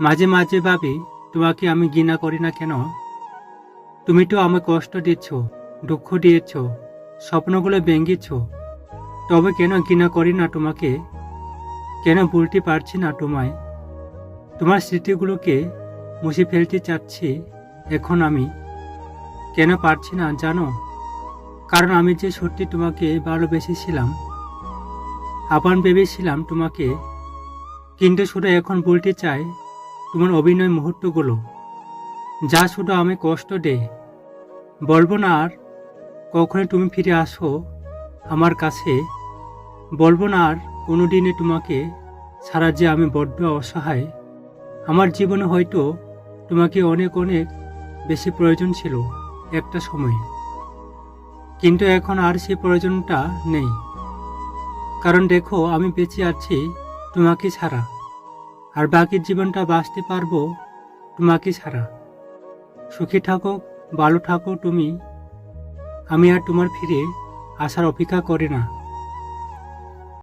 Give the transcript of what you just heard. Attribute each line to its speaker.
Speaker 1: মাঝে মাঝে ভাবি, তোমাকে আমি ঘৃণা করি না কেন? তুমি তো আমাকে কষ্ট দিচ্ছ, দুঃখ দিয়েছ, স্বপ্নগুলো ভেঙেছ। তবে কেন ঘৃণা করি না তোমাকে? কেন ভুলতে পারছি না তোমায়? তোমার স্মৃতিগুলোকে মুছে ফেলতে চাচ্ছি এখন আমি। কেন পারছি না জানো? কারণ আমি যে সত্যি তোমাকে ভালোবেসেছিলাম আপন ভেবেছিলাম তোমাকে। কিন্তু শুধু এখন বলতে চাই তোমার অভিনয় মুহূর্তগুলো। যা শুধু আমি কষ্ট দেয় বলব না আর কখনো তুমি ফিরে আসো আমার কাছে। বলব না আর কোনো দিনে তোমাকে ছাড়া যে আমি বড্ড অসহায়। আমার জীবনে হয়তো তোমাকে অনেক অনেক বেশি প্রয়োজন ছিল একটা সময়। কিন্তু এখন আর সে প্রয়োজনটা নেই। কারণ দেখো, আমি বেঁচে আছি তোমাকে ছাড়া। আর বাকি জীবনটা বাঁচতে পারব তোমাকে ছাড়া। সুখী থাকো, ভালো থাকো তুমি। আমি আর তোমার ফিরে আসার অপেক্ষা করে না।